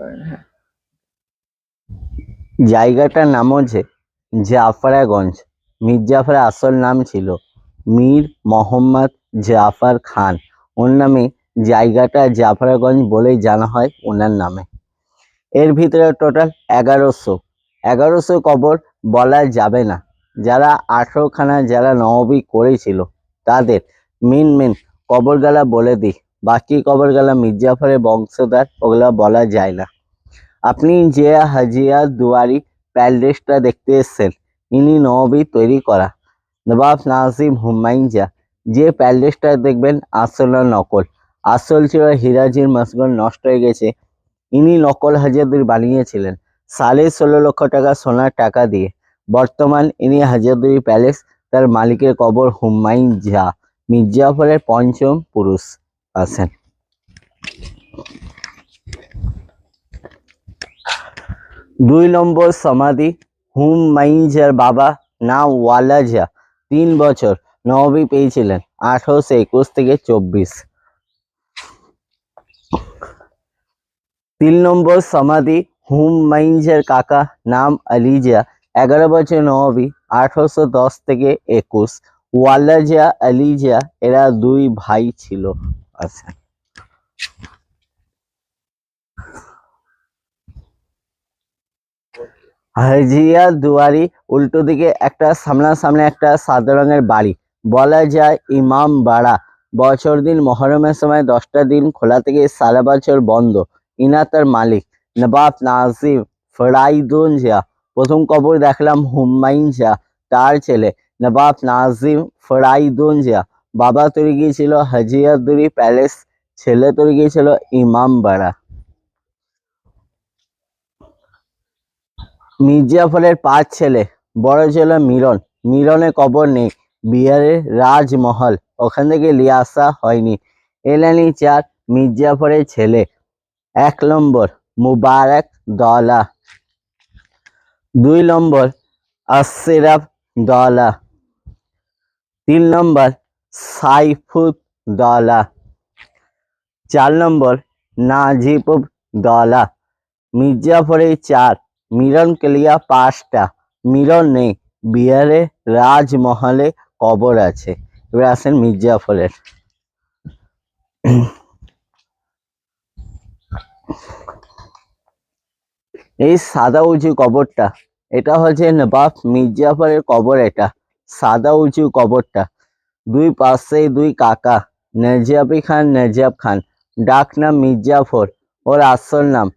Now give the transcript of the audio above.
হ্যাঁ। জায়গাটার নাম হচ্ছে জাফরাগঞ্জ। মির্জাফরের আসল নাম ছিল মীর মোহাম্মদ জাফর খান। ওর নামে জায়গাটা জাফরাগঞ্জ বলেই জানা হয় ওনার নামে। এর ভিতরে টোটাল এগারোশো। এগারোশো কবর বলা যাবে না। যারা আঠেরোখানা যারা নবী করেছিল, তাদের মেন মেন কবরগালা বলে দিই। বাকি কবরগালা মির্জাফরের বংশধর, ওগুলা বলা যায় না। আপনি যে হাজিয়া দুয়ারি প্যালেসটা দেখতে এসছেন, ইনি নবী তৈরি করা। নবাব নাজিম হুমায়ুন যা প্যালেসটা দেখবেন আসল নকল। আসল ছিল হিরাজির মসগল নষ্ট হয়ে গেছে। ইনি নকল হাজারদুরি বানিয়েছিলেন, সাড়ে ষোলো লক্ষ টাকা সোনার টাকা দিয়ে। বর্তমান ইনি হাজারদুরি প্যালেস, তার মালিকের কবর হুমায়ুন ঝা মির্জাফরের পঞ্চম পুরুষ। আছেন। দুই নম্বর সমাধি হুমায়ুনজার বাবা নাম ওয়ালাজা তিন বছর, নবী পেয়েছিলেন, আঠারোশো একুশ থেকে চব্বিশ। তিন নম্বর সমাধি হুমায়ুনজার কাকা, নাম আলিজা এগারো বছর নবী, আঠারোশো দশ থেকে একুশ। ওয়ালাজা আলিজা এরা দুই ভাই ছিল। আচ্ছা। হাজিয়া দুয়ারি উল্টো দিকে একটা, সামনাসামনি একটা সাদা রঙের বাড়ি। বলা যায় ইমাম বাড়া। বছর দিন মহরমের সময় দশটা দিন খোলা থেকে সারা বছর বন্ধ। ইনা তার মালিক। নবাব নাজিম ফরাইদুন ঝা প্রথম কবর দেখলাম হুমায়ুন ঝা তার ছেলে। নবাব নাজিম ফরাইদুন ঝা বাবা তৈরি গিয়েছিল হাজিয়াদুরি প্যালেস, ছেলে তৈরি গিয়েছিল ইমাম বাড়া। মির্জাফরের পাঁচ ছেলে, বড় ছিল মিলন মিলনে কবর নেই, বিহারের রাজমহল, ওখান থেকে নিয়ে আসা হয়নি। এলানি চার মির্জাফরের ছেলে, এক নম্বর মুবারক দলা। দুই নম্বর আশরাফ দলা। তিন নম্বর সাইফুদ দলা। চার নম্বর, নাজিবুব দলা। মির্জাফরের চার মিলন কেলিয়া পাঁচটা। নেই, বিহারে রাজমহলে কবর আছে। এবার আসেন মির্জাফরের। এই সাদা উঁচু কবরটা, এটা হচ্ছে নবাব মির্জাফরের কবর এটা। সাদা উঁচু কবরটা। দুই পাশে দুই কাকা নজাবি খান নজাব খান। ডাক নাম মির্জাফর। ওর আসল নাম